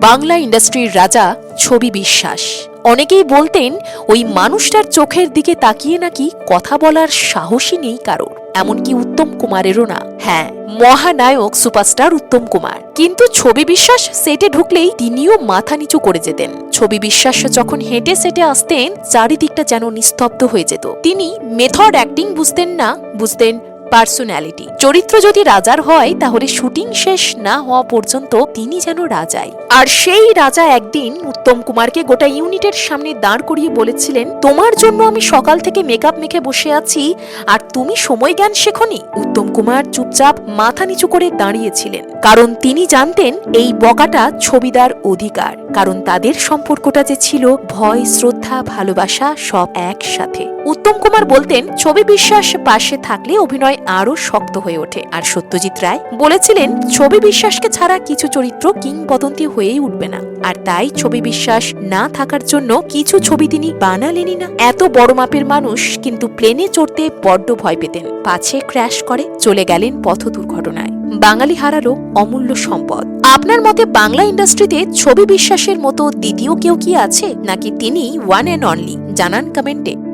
বাংলা ইন্ডাস্ট্রির রাজা ছবি বিশ্বাস। অনেকেই বলতেন, ওই মানুষটার চোখের দিকে তাকিয়ে নাকি কথা বলার সাহসই নেই কারোর। এমনকি উত্তম কুমারেরও না। হ্যাঁ মহানায়ক সুপারস্টার উত্তম কুমার। কিন্তু ছবি বিশ্বাস সেটে ঢুকলেই তিনিও মাথা নিচু করে যেতেন। ছবি বিশ্বাস যখন হেঁটে সেটে আসতেন, চারিদিকটা যেন নিস্তব্ধ হয়ে যেত। তিনি মেথড অ্যাক্টিং বুঝতেন না, বুঝতেন পার্সোনালিটি চরিত্র যদি রাজার হয়, তাহলে শুটিং শেষ না হওয়া পর্যন্ত তিনি যেন রাজাই। আর সেই রাজা একদিন উত্তম কুমারকে গোটা ইউনিটের সামনে দাঁড় করিয়ে বলেছিলেন, তোমার জন্য আমি সকাল থেকে মেকআপ মেখে বসে আছি, আর তুমি সময় জ্ঞান শেখনি? উত্তম কুমার চুপচাপ মাথা নিচু করে দাঁড়িয়েছিলেন, কারণ তিনি জানতেন এই বকাটা ছবিদার অধিকার, কারণ তাদের সম্পর্কটা যে ছিল ভয়, শ্রদ্ধা, ভালোবাসা সব একসাথে। উত্তম কুমার বলতেন, ছবি বিশ্বাস পাশে থাকলে অভিনয় আরও শক্ত হয়ে ওঠে। আর সত্যজিৎ রায় বলেছিলেন, ছবি বিশ্বাসকে ছাড়া কিছু চরিত্র কিংবদন্তি হয়েই উঠবে না। আর তাই ছবি বিশ্বাস না থাকার জন্য কিছু ছবি তিনি বানালেনই না। এত বড় মাপের মানুষ কিন্তু প্লেনে চড়তে বড্ড ভয় পেতেন। পাছে ক্র্যাশ করে চলে গেলেন পথ দুর্ঘটনায়। বাঙালি হারালো অমূল্য সম্পদ। আপনার মতে বাংলা ইন্ডাস্ট্রিতে ছবি বিশ্বাসের মতো দ্বিতীয় কেউ কি আছে? নাকি তিনি ওয়ান অ্যান্ড অনলি জানান কমেন্টে।